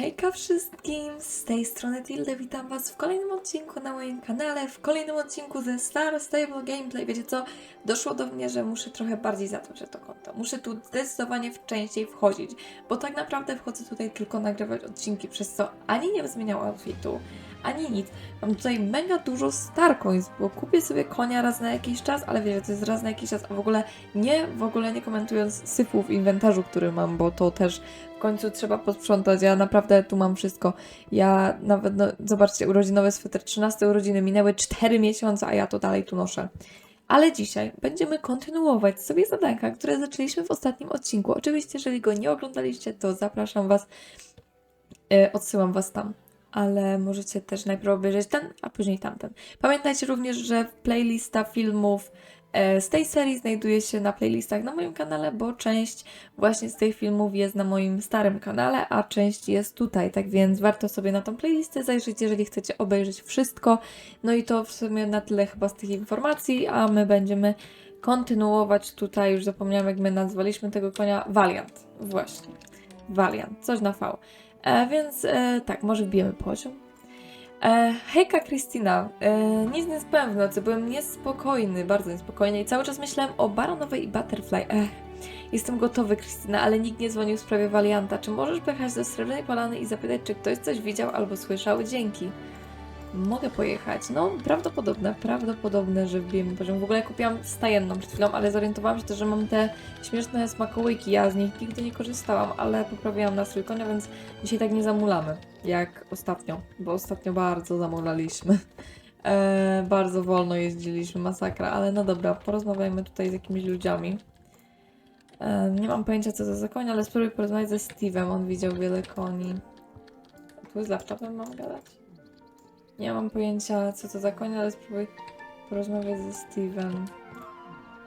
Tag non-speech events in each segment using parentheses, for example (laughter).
Hejka wszystkim, z tej strony Tilde, witam was w kolejnym odcinku na moim kanale, w kolejnym odcinku ze Star Stable Gameplay. Wiecie co, doszło do mnie, że muszę trochę bardziej zadbać to konto. Muszę tu zdecydowanie częściej wchodzić, bo tak naprawdę wchodzę tutaj tylko nagrywać odcinki, przez co ani nie zmieniał outfitu, ani nic. Mam tutaj mega dużo Star Coins, bo kupię sobie konia raz na jakiś czas, ale wiecie, to jest raz na jakiś czas, a w ogóle nie, w ogóle nie komentując syfu w inwentarzu, który mam, bo to też w końcu trzeba posprzątać. Ja naprawdę tu mam wszystko. Ja nawet, no, zobaczcie, urodzinowy sweter, 13 urodziny, minęły 4 miesiące, a ja to dalej tu noszę. Ale dzisiaj będziemy kontynuować sobie zadanka, które zaczęliśmy w ostatnim odcinku. Oczywiście, jeżeli go nie oglądaliście, to zapraszam Was, e, odsyłam Was tam. Ale możecie też najpierw obejrzeć ten, a później tamten. Pamiętajcie również, że playlista filmów e, z tej serii znajduje się na playlistach na moim kanale, bo część właśnie z tych filmów jest na moim starym kanale, a część jest tutaj, tak więc warto sobie na tą playlistę zajrzeć, jeżeli chcecie obejrzeć wszystko. No i to w sumie na tyle chyba z tych informacji, a my będziemy kontynuować tutaj, już zapomniałam jak my nazwaliśmy tego konia, Valiant, właśnie, Valiant, coś na V. E, więc e, tak, może wbijemy poziom. E, hejka Kristina, e, nic nie spałem w nocy, byłem niespokojny, bardzo niespokojny i cały czas myślałem o Baronowej i Butterfly. Ech, jestem gotowy Krystyna, ale nikt nie dzwonił w sprawie Valianta. Czy możesz pojechać do Srebrnej Polany i zapytać, czy ktoś coś widział albo słyszał? Dzięki. Mogę pojechać. No, prawdopodobne, prawdopodobne, że wbijemy poziom. W ogóle kupiłam stajenną przed chwilą, ale zorientowałam się też, że mam te śmieszne smakołyki. Ja z nich nigdy nie korzystałam, ale poprawiłam nastrój konia, więc dzisiaj tak nie zamulamy, jak ostatnio, bo ostatnio bardzo zamulaliśmy. (laughs) E, bardzo wolno jeździliśmy, masakra, ale no dobra, porozmawiajmy tutaj z jakimiś ludziami. E, nie mam pojęcia co to za koń, ale spróbuj porozmawiać ze Steve'em, on widział wiele koni. Tu z laptopem mam gadać? Nie mam pojęcia co to za koń, ale spróbuj porozmawiać ze Steve'em.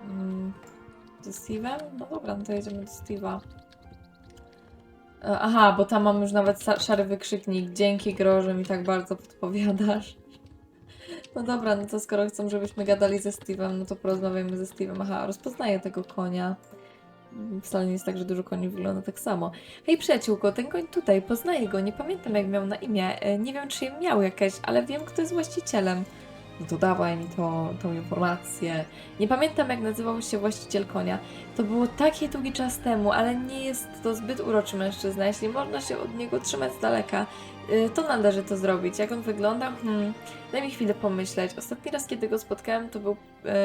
Mm, ze Steve'em? No dobra, no to jedziemy do Steve'a. E, Aha, bo tam mam już nawet szary wykrzyknik. Dzięki Gro, że mi tak bardzo (laughs) podpowiadasz. No dobra, no to skoro chcą, żebyśmy gadali ze Steve'em, no to porozmawiajmy ze Steve'em. Aha, rozpoznaję tego konia. Wcale nie jest tak, że dużo koni wygląda tak samo. Hej przyjaciółko, ten koń tutaj, poznaję go, nie pamiętam jak miał na imię. E, Nie wiem, czy miał jakieś, ale wiem, kto jest właścicielem. No to dawaj mi to, tą informację. Nie pamiętam, jak nazywał się właściciel konia. To było taki długi czas temu, ale nie jest to zbyt uroczy mężczyzna. Jeśli można się od niego trzymać z daleka, to należy to zrobić. Jak on wygląda? Hmm, daj mi chwilę pomyśleć. Ostatni raz, kiedy go spotkałem, to był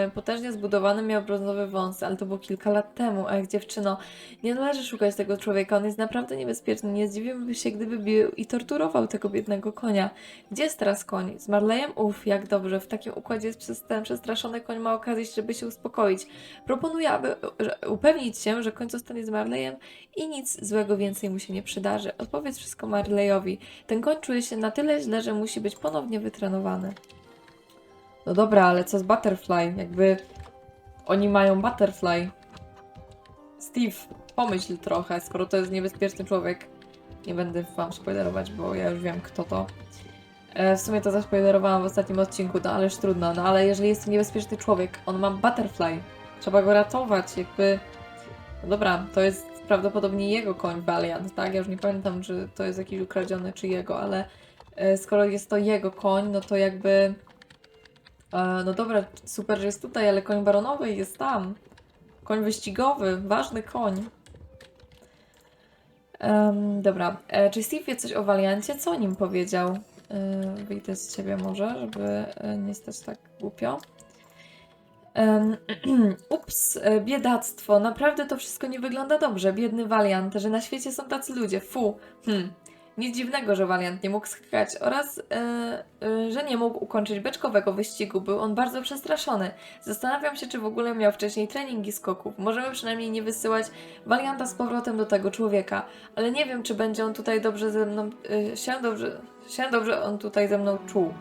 y, potężnie zbudowany, miał brązowe wąsy, ale to było kilka lat temu. Ech, dziewczyno, nie należy szukać tego człowieka. On jest naprawdę niebezpieczny. Nie zdziwiłbym się, gdyby bił i torturował tego biednego konia. Gdzie jest teraz koń? Z Marlejem? Uff, jak dobrze. W takim układzie jest przez ten przestraszony koń ma okazję, żeby się uspokoić. Proponuję, aby że- upewnić się, że koń zostanie z Marlejem i nic złego więcej mu się nie przydarzy. Odpowiedz wszystko Marlejowi. Ten koń czuje się na tyle źle, że musi być ponownie wytrenowany. No dobra, ale co z Butterfly? Jakby oni mają Butterfly. Steve, pomyśl trochę, skoro to jest niebezpieczny człowiek. Nie będę wam spoilerować, bo ja już wiem kto to. E, W sumie to zaspoilerowałam w ostatnim odcinku, no ależ trudno. No ale jeżeli jest to niebezpieczny człowiek, on ma Butterfly. Trzeba go ratować, jakby... No dobra, to jest prawdopodobnie jego koń Valiant, tak? Ja już nie pamiętam, czy to jest jakiś ukradziony, czy jego, ale e, skoro jest to jego koń, no to jakby... E, no dobra, super, że jest tutaj, ale koń baronowy jest tam. Koń wyścigowy, ważny koń. Em, dobra, e, czy Steve wie coś o Valiancie? Co o nim powiedział? Wyjdę z ciebie może, żeby nie stać tak głupio. (clears throat) Ups, e, biedactwo. Naprawdę to wszystko nie wygląda dobrze. Biedny Valiant, że na świecie są tacy ludzie. Fu. Hm. Nic dziwnego, że Valiant nie mógł skakać oraz, e, e, że nie mógł ukończyć beczkowego wyścigu. Był on bardzo przestraszony. Zastanawiam się, czy w ogóle miał wcześniej treningi skoków. Możemy przynajmniej nie wysyłać Valianta z powrotem do tego człowieka. Ale nie wiem, czy będzie on tutaj dobrze ze mną... Się dobrze... Się dobrze on tutaj ze mną czuł.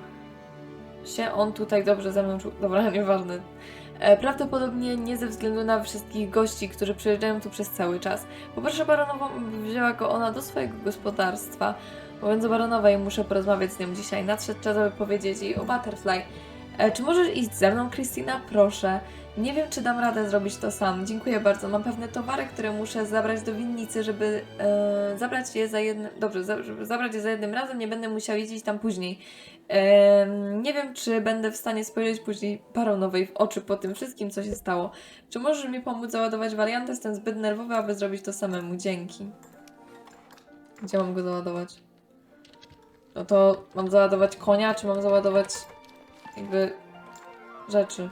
Się on tutaj dobrze ze mną czuł. Dobra, (laughs) nieważne. E, Prawdopodobnie nie ze względu na wszystkich gości, którzy przyjeżdżają tu przez cały czas. Poproszę baronową, by wzięła go ona do swojego gospodarstwa. Mówiąc o baronowej, muszę porozmawiać z nią dzisiaj. Nadszedł czas, aby powiedzieć jej o Butterfly. E, czy możesz iść ze mną, Christina? Proszę. Nie wiem, czy dam radę zrobić to sam. Dziękuję bardzo. Mam pewne towary, które muszę zabrać do winnicy, żeby e, zabrać je za jednym. Dobrze, za, żeby zabrać je za jednym razem, nie będę musiał jeździć tam później. Em, nie wiem, czy będę w stanie spojrzeć później baronowej w oczy po tym wszystkim, co się stało. Czy możesz mi pomóc załadować wariantę? Jestem zbyt nerwowy, aby zrobić to samemu. Dzięki. Gdzie mam go załadować? No to mam załadować konia, czy mam załadować jakby rzeczy?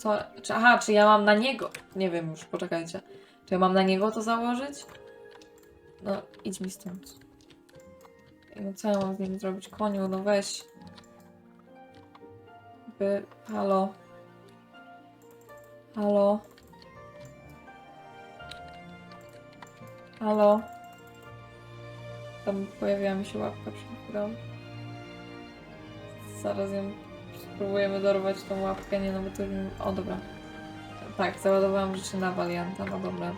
Co? Czy, aha, czy ja mam na niego? Nie wiem już, poczekajcie. Czy ja mam na niego to założyć? No, idź mi stąd. No co ja mam z nim zrobić? Koniu, no weź. By... Halo. Halo. Halo. Tam pojawiła mi się łapka przed chwilą. Zaraz ją spróbujemy dorwać tą łapkę, nie no bo to O, dobra. Tak, załadowałam rzeczy na walianta, no dobra.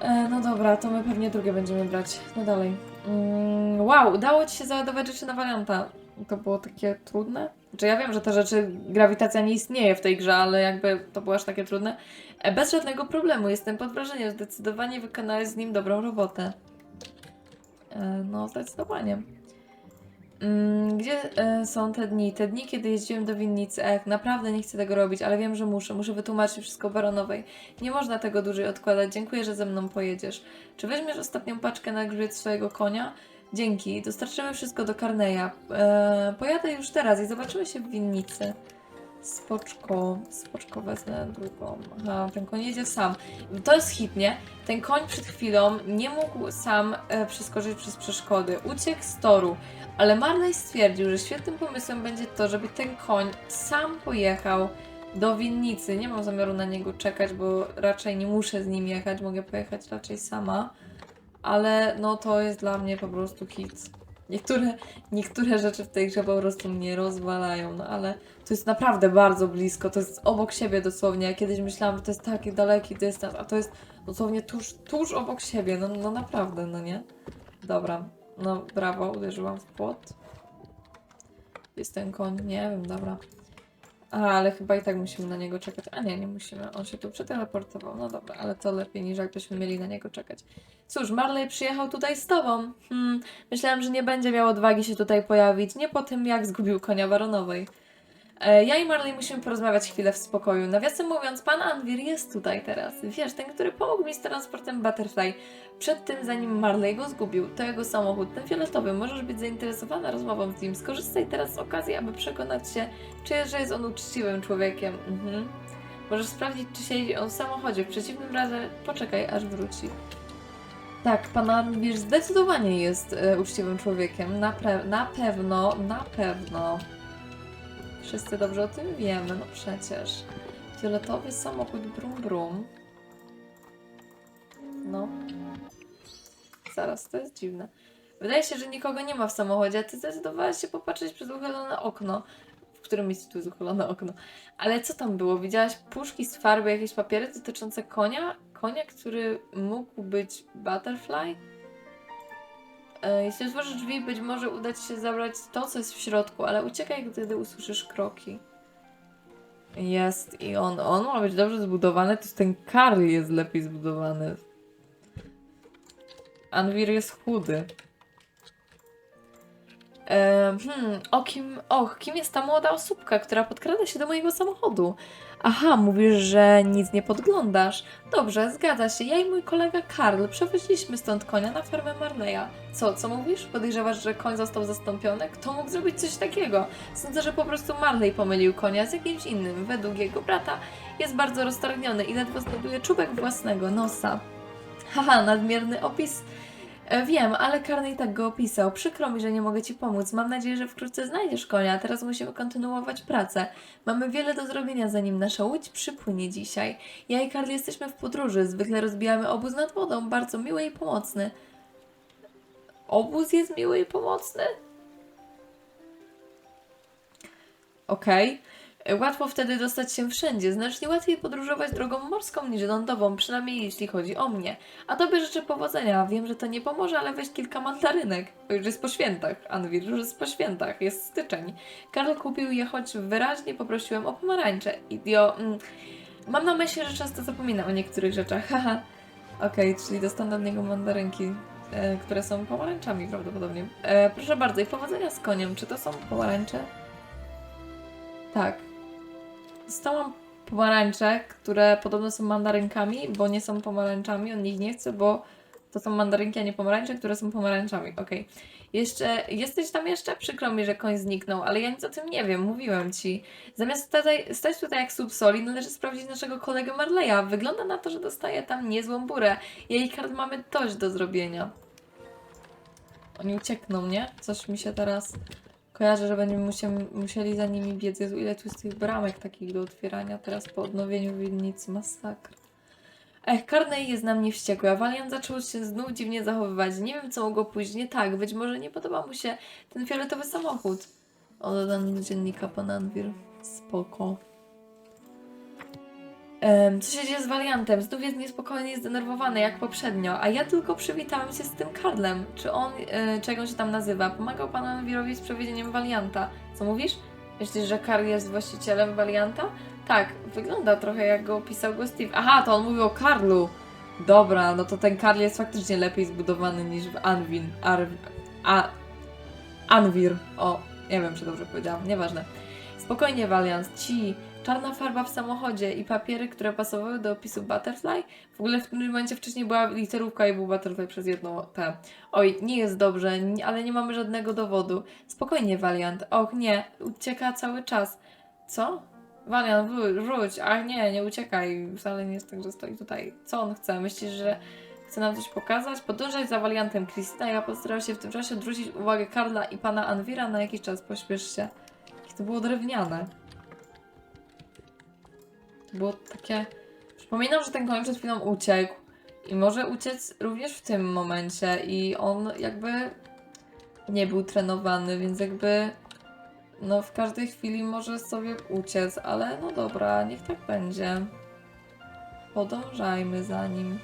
E, no dobra, to my pewnie drugie będziemy brać. No dalej. Mm, wow, udało Ci się załadować rzeczy na warianta. To było takie trudne? Znaczy ja wiem, że te rzeczy, grawitacja nie istnieje w tej grze, ale jakby to było aż takie trudne. E, bez żadnego problemu, jestem pod wrażeniem. Zdecydowanie wykonałeś z nim dobrą robotę. E, no, zdecydowanie. Mm, Gdzie e, są te dni? Te dni, kiedy jeździłem do winnicy. Ech, naprawdę nie chcę tego robić, ale wiem, że muszę. Muszę wytłumaczyć wszystko baronowej. Nie można tego dłużej odkładać. Dziękuję, że ze mną pojedziesz. Czy weźmiesz ostatnią paczkę na grzbiet swojego konia? Dzięki. Dostarczymy wszystko do Karneja. E, pojadę już teraz i zobaczymy się w winnicy. Spoczko. Spoczko wezmę drugą. Aha, ten koń jedzie sam. To jest hit, nie? Ten koń przed chwilą nie mógł sam e, przeskoczyć przez przeszkody. Uciekł z toru. Ale Marley stwierdził, że świetnym pomysłem będzie to, żeby ten koń sam pojechał do winnicy. Nie mam zamiaru na niego czekać, bo raczej nie muszę z nim jechać, mogę pojechać raczej sama. Ale no to jest dla mnie po prostu hit. Niektóre, niektóre rzeczy w tej grze po prostu mnie rozwalają, no ale to jest naprawdę bardzo blisko, to jest obok siebie dosłownie. Ja kiedyś myślałam, że to jest taki daleki dystans, a to jest dosłownie tuż, tuż obok siebie, no, no naprawdę, no nie? Dobra, no brawo, uderzyłam w płot. Jest ten koń, nie wiem, dobra. A, ale chyba i tak musimy na niego czekać. A nie, nie musimy. On się tu przeteleportował. No dobra, ale to lepiej niż jakbyśmy mieli na niego czekać. Cóż, Marley przyjechał tutaj z tobą. Hmm, że nie będzie miał odwagi się tutaj pojawić. Nie po tym, jak zgubił konia baronowej. E, Ja i Marley musimy porozmawiać chwilę w spokoju. Nawiasem mówiąc, pan Anvir jest tutaj teraz. Wiesz, ten, który pomógł mi z transportem Butterfly. Przed tym, zanim Marley go zgubił, to jego samochód, ten fioletowy. Możesz być zainteresowana rozmową z nim. Skorzystaj teraz z okazji, aby przekonać się, czy że jest on uczciwym człowiekiem. Mhm. Możesz sprawdzić, czy siedzi on w samochodzie. W przeciwnym razie poczekaj, aż wróci. Tak, pan Anvir zdecydowanie jest e, uczciwym człowiekiem. Na, na pewno, na pewno. Wszyscy dobrze o tym wiemy, no przecież. Fioletowy samochód brum brum. No. Zaraz, to jest dziwne. Wydaje się, że nikogo nie ma w samochodzie, a ty zdecydowałaś się popatrzeć przez uchylone okno. W którym miejscu tu jest uchylone okno? Ale co tam było? Widziałaś puszki z farby, jakieś papiery dotyczące konia? Konia, który mógł być butterfly? Jeśli otworzysz drzwi, być może uda ci się zabrać to, co jest w środku, ale uciekaj, gdy usłyszysz kroki. Jest i on. On ma być dobrze zbudowany, to ten Karl jest lepiej zbudowany. Anwir jest chudy. Ehm, hmm, o kim, och, kim jest ta młoda osóbka, która podkrada się do mojego samochodu? Aha, mówisz, że nic nie podglądasz. Dobrze, zgadza się. Ja i mój kolega Karl przewoziliśmy stąd konia na farmę Marleya. Co, co mówisz? Podejrzewasz, że koń został zastąpiony? Kto mógł zrobić coś takiego? Sądzę, że po prostu Marley pomylił konia z jakimś innym. Według jego brata jest bardzo roztargniony i ledwo znajduje czubek własnego nosa. Haha, nadmierny opis. E, Wiem, ale Karny tak go opisał. Przykro mi, że nie mogę Ci pomóc. Mam nadzieję, że wkrótce znajdziesz konia. Teraz musimy kontynuować pracę. Mamy wiele do zrobienia, zanim nasza łódź przypłynie dzisiaj. Ja i Karl jesteśmy w podróży. Zwykle rozbijamy obóz nad wodą. Bardzo miły i pomocny. Obóz jest miły i pomocny? Okej. E, Łatwo wtedy dostać się wszędzie. Znacznie łatwiej podróżować drogą morską niż lądową, przynajmniej jeśli chodzi o mnie. A tobie życzę powodzenia. Wiem, że to nie pomoże, ale weź kilka mandarynek. To już jest po świętach, Anwir, już jest po świętach, jest styczeń. Karl kupił je, choć wyraźnie poprosiłem o pomarańcze. Idio... Mm. Mam na myśli, że często zapominam o niektórych rzeczach, (laughs) haha. Okej, czyli dostanę od niego mandarynki, e, które są pomarańczami prawdopodobnie. E, proszę bardzo, i powodzenia z koniem. Czy to są pomarańcze? Tak. Dostałam pomarańcze, które podobno są mandarynkami, bo nie są pomarańczami, on ich nie chce, bo to są mandarynki, a nie pomarańcze, które są pomarańczami. Okej. Jeszcze, jesteś tam jeszcze? Przykro mi, że koń zniknął, ale ja nic o tym nie wiem, mówiłem ci. Zamiast tutaj, stać tutaj jak subsoli, należy sprawdzić naszego kolegę Marleya. Wygląda na to, że dostaje tam niezłą burę. Jej kart mamy dość do zrobienia. Oni uciekną, nie? Coś mi się teraz kojarzy, że będziemy musieli, musieli za nimi biec. Jezu, ile tu jest tych bramek takich do otwierania teraz po odnowieniu winnicy. Masakra. Ech, Carney jest na mnie wściekły, a Valiant zaczął się znów dziwnie zachowywać. Nie wiem, co mogło pójść nie tak. Być może nie podoba mu się ten fioletowy samochód. O, dodany do dziennika pan Anwir. Spoko. Em, co się dzieje z Valiantem? Znów jest niespokojny i zdenerwowany, jak poprzednio, a ja tylko przywitałam się z tym Karlem. Czy on, e, czego się tam nazywa? Pomagał panu Anwirowi z przewiedzeniem Valianta. Co mówisz? Myślisz, że Karl jest właścicielem Valianta? Tak, wygląda trochę jak go opisał go Steve. Aha, to on mówił o Karlu. Dobra, no to ten Karl jest faktycznie lepiej zbudowany niż w Anwin. A, Anwir. O, nie wiem, czy dobrze powiedziałam, nieważne. Spokojnie, Valiant, ci. Czarna farba w samochodzie i papiery, które pasowały do opisu Butterfly. W ogóle w tym momencie wcześniej była literówka i był Butterfly przez jedno te. Oj, nie jest dobrze, ale nie mamy żadnego dowodu. Spokojnie, Valiant. Och, nie, ucieka cały czas. Co? Valiant, wróć. Ach nie, nie uciekaj. Wcale nie jest tak, że stoi tutaj. Co on chce? Myślisz, że chce nam coś pokazać? Podążaj za Valiantem, Krystyna. Ja postaram się w tym czasie odwrócić uwagę Karla i pana Anwira na jakiś czas. Pośpiesz się. To było drewniane. Było takie... Przypominam, że ten koń przed chwilą uciekł. I może uciec również w tym momencie. I on jakby nie był trenowany, więc jakby no w każdej chwili może sobie uciec, ale no dobra, niech tak będzie. Podążajmy za nim.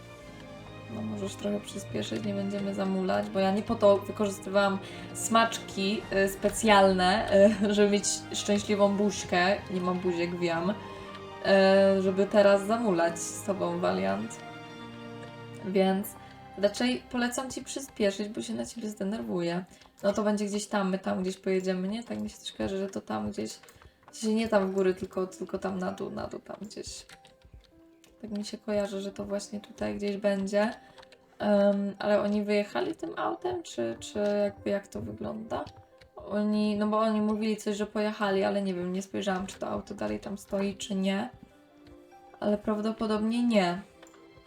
No możesz trochę przyspieszyć, nie będziemy zamulać, bo ja nie po to wykorzystywałam smaczki y, specjalne, y, (laughs) żeby mieć szczęśliwą buźkę, nie mam buziek, wiem, żeby teraz zamulać z tobą, Valiant. Więc raczej polecam ci przyspieszyć, bo się na ciebie zdenerwuję. No to będzie gdzieś tam, my tam gdzieś pojedziemy, nie? Tak mi się też kojarzy, że to tam gdzieś, sensie nie tam w góry, tylko, tylko tam na dół, na dół tam gdzieś. Tak mi się kojarzy, że to właśnie tutaj gdzieś będzie. Em, ale oni wyjechali tym autem, czy, czy jakby jak to wygląda? Oni, no bo oni mówili coś, że pojechali, ale nie wiem, nie spojrzałam, czy to auto dalej tam stoi, czy nie. Ale prawdopodobnie nie.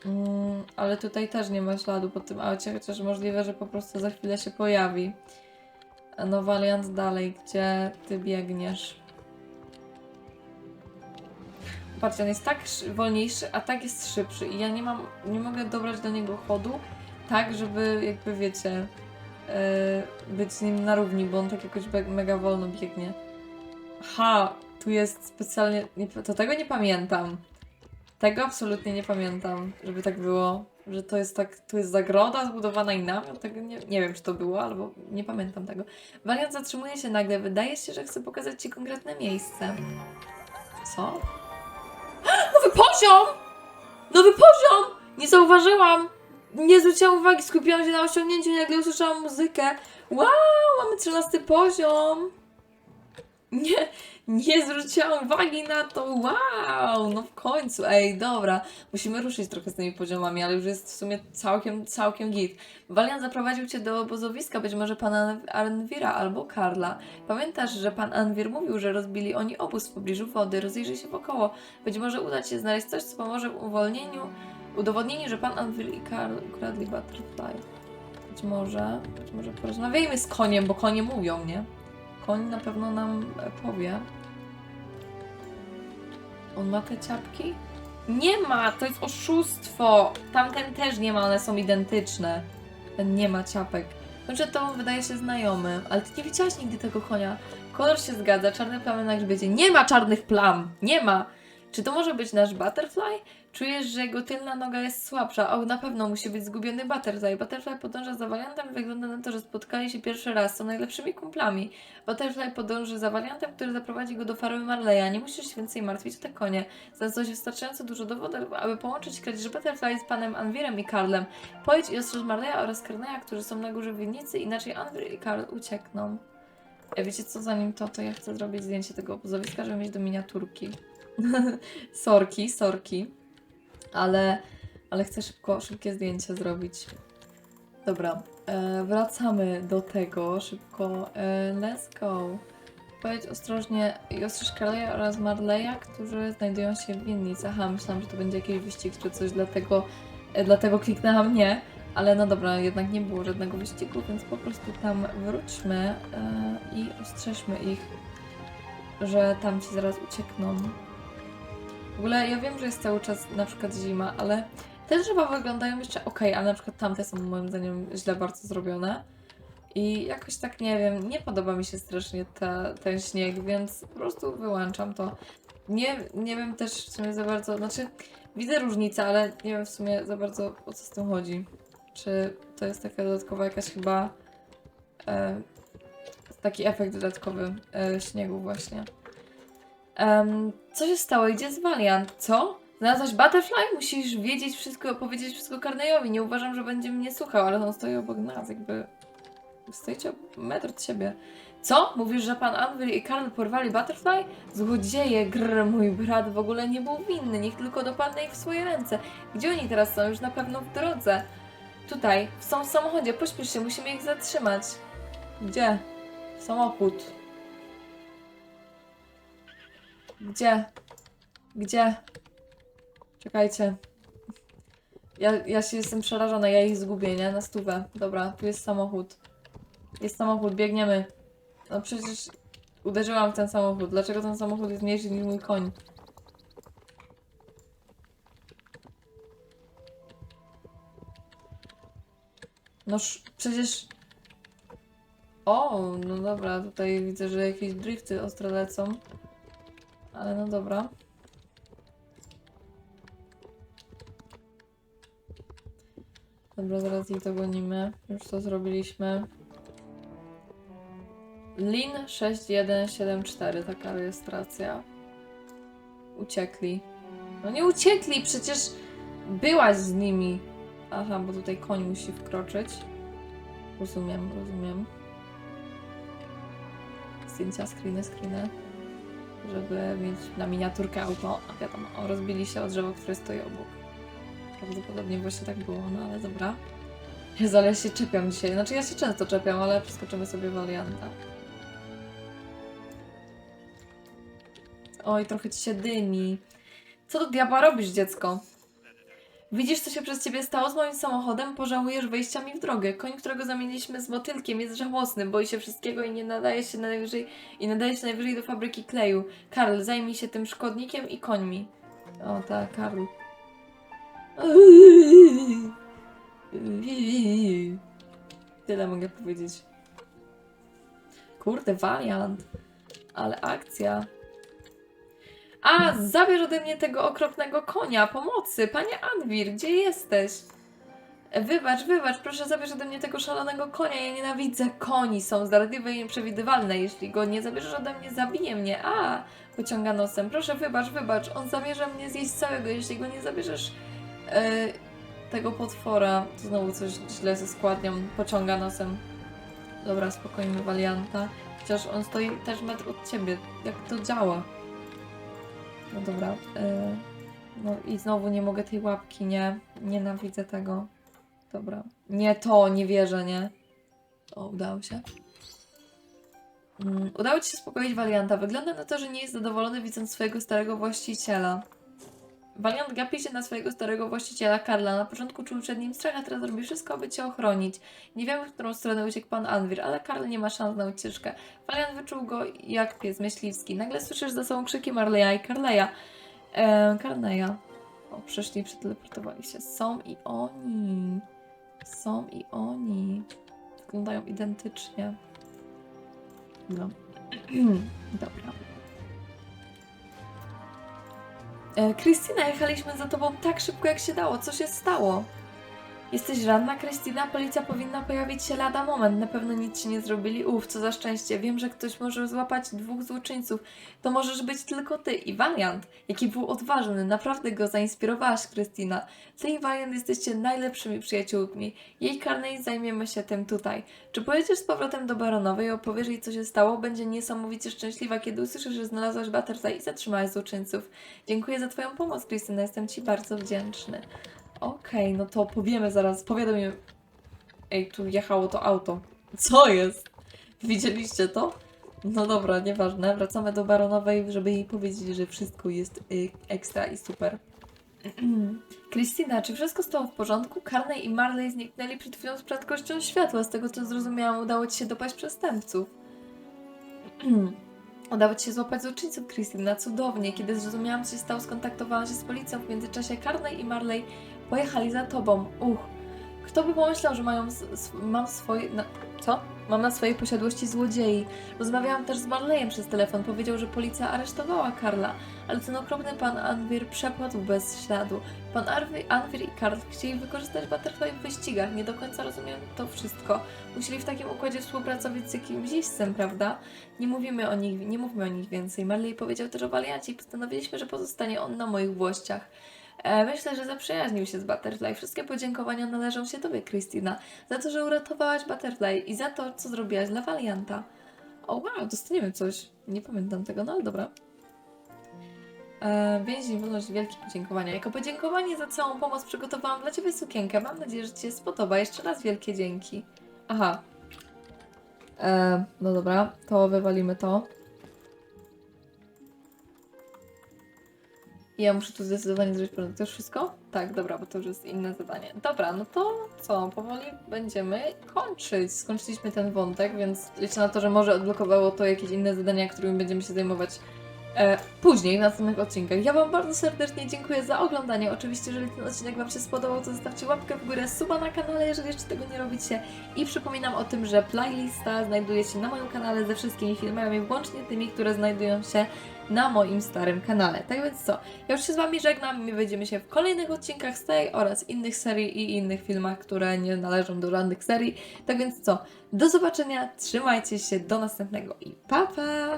Mm, ale tutaj też nie ma śladu po tym aucie, chociaż możliwe, że po prostu za chwilę się pojawi. No Valiant dalej, gdzie ty biegniesz? Patrzcie, on jest tak szy- wolniejszy, a tak jest szybszy i ja nie mam, nie mogę dobrać do niego chodu tak, żeby jakby wiecie, być z nim na równi, bo on tak jakoś mega wolno biegnie. Aha, tu jest specjalnie, nie, to tego nie pamiętam. Tego absolutnie nie pamiętam, żeby tak było, że to jest tak, tu jest zagroda zbudowana i namiot, tego nie, nie wiem czy to było, albo nie pamiętam tego. Wariant zatrzymuje się nagle, wydaje się, że chce pokazać Ci konkretne miejsce. Co? (gasps) Nowy poziom! Nowy poziom! Nie zauważyłam! Nie zwróciłam uwagi, skupiłam się na osiągnięciu i nagle usłyszałam muzykę. Wow, mamy 13 poziom! Nie, nie zwróciłam uwagi na to. Wow, no w końcu. Ej, dobra. Musimy ruszyć trochę z tymi poziomami, ale już jest w sumie całkiem, całkiem git. Valiant zaprowadził cię do obozowiska, być może pana Anwira albo Karla. Pamiętasz, że pan Anwir mówił, że rozbili oni obóz w pobliżu wody. Rozejrzyj się wokoło. Być może uda ci się znaleźć coś, co pomoże w uwolnieniu, udowodnieniu, że pan Anwir i Karl ukradli Butterfly. Być może, być może porozmawiajmy z koniem, bo konie mówią, nie? Koń na pewno nam powie. On ma te ciapki? Nie ma, to jest oszustwo. Tamten też nie ma, one są identyczne. Ten nie ma ciapek. Przed tobą wydaje się znajomy, ale ty nie widziałaś nigdy tego konia. Kolor się zgadza, czarne plamy na grzbiecie. Nie ma czarnych plam! Nie ma! Czy to może być nasz butterfly? Czujesz, że jego tylna noga jest słabsza. O, na pewno musi być zgubiony Butterfly. Butterfly podąża za Valiantem. Wygląda na to, że spotkali się pierwszy raz. Są najlepszymi kumplami. Butterfly podąży za Valiantem, który zaprowadzi go do farmy Marleya. Nie musisz się więcej martwić o te konie. Znalazłeś wystarczająco dużo dowodów, aby połączyć kradzież Butterfly z panem Anwirem i Karlem. Pojedź i ostrzeż Marleya oraz Karneya, którzy są na górze winnicy, inaczej Anwir i Karl uciekną. E, wiecie co, zanim to, to ja chcę zrobić zdjęcie tego obozowiska, żeby mieć do miniaturki. (laughs) sorki, sorki ale, ale chcę szybko, szybkie zdjęcie zrobić. Dobra, e, wracamy do tego szybko. E, let's go. Pojedź ostrożnie i ostrzeż Carleya oraz Marleya, którzy znajdują się w winnicy. Aha, myślałam, że to będzie jakiś wyścig czy coś, dlatego, e, dlatego kliknęłam nie. Ale no dobra, jednak nie było żadnego wyścigu, więc po prostu tam wróćmy e, i ostrzeżmy ich, że tam ci zaraz uciekną. W ogóle ja wiem, że jest cały czas na przykład zima, ale te drzewa wyglądają jeszcze ok, ale na przykład tamte są moim zdaniem źle bardzo zrobione. I jakoś tak nie wiem, nie podoba mi się strasznie ta, ten śnieg, więc po prostu wyłączam to. Nie, nie wiem też w sumie za bardzo, znaczy widzę różnicę, ale nie wiem w sumie za bardzo o co z tym chodzi. Czy to jest taka dodatkowa jakaś chyba e, taki efekt dodatkowy e, śniegu właśnie. Em, co się stało? Gdzie jest Valiant? Co? Znalazłaś Butterfly? Musisz wiedzieć wszystko, powiedzieć wszystko Karnejowi. Nie uważam, że będzie mnie słuchał, ale on stoi obok nas, jakby... Stoicie metr od siebie. Co? Mówisz, że pan Anvil i Karl porwali Butterfly? Złodzieje, grr, mój brat w ogóle nie był winny. Niech tylko dopadnę ich w swoje ręce. Gdzie oni teraz są? Już na pewno w drodze. Tutaj, są w samochodzie. Pośpiesz się, musimy ich zatrzymać. Gdzie? Samochód. Gdzie? Gdzie? Czekajcie. Ja, ja się jestem przerażona, ja ich zgubię, nie? Na stówę. Dobra, tu jest samochód. Jest samochód, biegniemy. No przecież uderzyłam w ten samochód. Dlaczego ten samochód jest mniejszy niż mój koń? Noż przecież... O, no dobra, tutaj widzę, że jakieś drifty ostre lecą. Ale no dobra. Dobra, zaraz ich dogonimy. Już to zrobiliśmy. Lin 6174, taka rejestracja. Uciekli. No nie uciekli, przecież byłaś z nimi. Aha, bo tutaj koń musi wkroczyć. Rozumiem, rozumiem. Zdjęcia, screeny, screeny żeby mieć na miniaturkę auto, a wiadomo, rozbili się o drzewo, które stoi obok. Prawdopodobnie właśnie tak było, no ale dobra. Jezu, ale ja się czepiam dzisiaj. Znaczy ja się często czepiam, ale przeskoczymy sobie warianta. Oj, trochę ci się dymi. Co do diabła robisz, dziecko? Widzisz, co się przez ciebie stało z moim samochodem? Pożałujesz wejścia mi w drogę. Koń, którego zamieniliśmy z motylkiem, jest żałosny, boi się wszystkiego i nie nadaje się najwyżej i nadaje się najwyżej do fabryki kleju. Karl, zajmij się tym szkodnikiem i końmi. O tak, Karl. Tyle mogę powiedzieć. Kurde, wariant. Ale akcja. A, zabierz ode mnie tego okropnego konia, pomocy! Panie Anwir, gdzie jesteś? Wybacz, wybacz, proszę zabierz ode mnie tego szalonego konia, ja nienawidzę koni, są zdradliwe i nieprzewidywalne, jeśli go nie zabierzesz ode mnie, zabije mnie, a, pociąga nosem, proszę wybacz, wybacz, on zamierza mnie zjeść całego, jeśli go nie zabierzesz e, tego potwora, znowu coś źle ze składnią, pociąga nosem. Dobra, spokojnie, walianta, chociaż on stoi też metr od ciebie, jak to działa? No dobra. y, no i znowu nie mogę tej łapki, nie. Nienawidzę tego. Dobra. Nie to, nie wierzę, nie. O, udało się. Mm, udało ci się uspokoić Valianta. Wygląda na to, że nie jest zadowolony widząc swojego starego właściciela. Valiant gapi się na swojego starego właściciela Karla. Na początku czuł przed nim strach, a teraz robi wszystko, aby cię ochronić. Nie wiemy, w którą stronę uciekł pan Anwir, ale Karl nie ma szans na ucieczkę. Valiant wyczuł go jak pies myśliwski. Nagle słyszysz za sobą krzyki Marleya i Carleya. Eee, Carneya. O, przyszli, przeteleportowali się. Są i oni. Są i oni. wyglądają identycznie. No. (clears throat) Dobra. Krystyna, jechaliśmy za tobą tak szybko, jak się dało. Co się stało? Jesteś ranna, Krystyna? Policja powinna pojawić się lada moment. Na pewno nic ci nie zrobili. Uf, co za szczęście. Wiem, że ktoś może złapać dwóch złoczyńców. To możesz być tylko ty i Valiant. Jaki był odważny. Naprawdę go zainspirowałaś, Krystyna. Ty i Valiant jesteście najlepszymi przyjaciółmi. Jej karnej zajmiemy się tym tutaj. Czy pojedziesz z powrotem do Baronowej i opowiesz jej, co się stało? Będzie niesamowicie szczęśliwa, kiedy usłyszy, że znalazłaś Butterfly i zatrzymałaś złoczyńców. Dziękuję za twoją pomoc, Krystyna. Jestem ci bardzo wdzięczny. Okej, no to powiemy zaraz, powiadomimy. Ej, tu jechało to auto. Co jest? Widzieliście to? No dobra, nieważne. Wracamy do Baronowej, żeby jej powiedzieć, że wszystko jest y, ekstra i super. (clears throat) Krystyna, czy wszystko stało w porządku? Carney i Marley zniknęli przed chwilą z prędkością światła. Z tego co zrozumiałam, udało ci się dopaść przestępców. (clears throat) Udało ci się złapać złoczyńców, Krystyna. Cudownie. Kiedy zrozumiałam, co się stało, skontaktowałam się z policją. W międzyczasie Carney i Marley pojechali za tobą. Uch. Kto by pomyślał, że mają mam swoje... Na, co? Mam na swojej posiadłości złodziei. Rozmawiałam też z Marleyem przez telefon. Powiedział, że policja aresztowała Karla, ale ten okropny pan Anwir przepadł bez śladu. Pan Arwi- Anwir i Karl chcieli wykorzystać Butterfly w wyścigach. Nie do końca rozumiem to wszystko. Musieli w takim układzie współpracować z jakimś jeźdźcem, prawda? Nie mówimy o nich, nie mówmy o nich więcej. Marley powiedział też o wariancie i postanowiliśmy, że pozostanie on na moich włościach. E, myślę, że zaprzyjaźnił się z Butterfly. Wszystkie podziękowania należą się Tobie, Krystyna, za to, że uratowałaś Butterfly i za to, co zrobiłaś dla Valianta. O wow, dostaniemy coś. Nie pamiętam tego, no ale dobra. E, wolność, wielkie podziękowania. Jako podziękowanie za całą pomoc przygotowałam dla Ciebie sukienkę. Mam nadzieję, że Ci się spodoba. Jeszcze raz wielkie dzięki. Aha. E, no dobra, to wywalimy to. Ja muszę tu zdecydowanie zrobić porządek. To już wszystko? Tak, dobra, bo to już jest inne zadanie. Dobra, no to co? Powoli będziemy kończyć. Skończyliśmy ten wątek, więc liczę na to, że może odblokowało to jakieś inne zadania, którymi będziemy się zajmować e, później, w następnych odcinkach. Ja Wam bardzo serdecznie dziękuję za oglądanie. Oczywiście, jeżeli ten odcinek Wam się spodobał, to zostawcie łapkę w górę, suba na kanale, jeżeli jeszcze tego nie robicie. I przypominam o tym, że playlista znajduje się na moim kanale ze wszystkimi filmami, włącznie tymi, które znajdują się na moim starym kanale. Tak więc co? Ja już się z Wami żegnam. My będziemy się w kolejnych odcinkach z tej oraz innych serii i innych filmach, które nie należą do żadnych serii. Tak więc co? Do zobaczenia, trzymajcie się, do następnego i pa pa!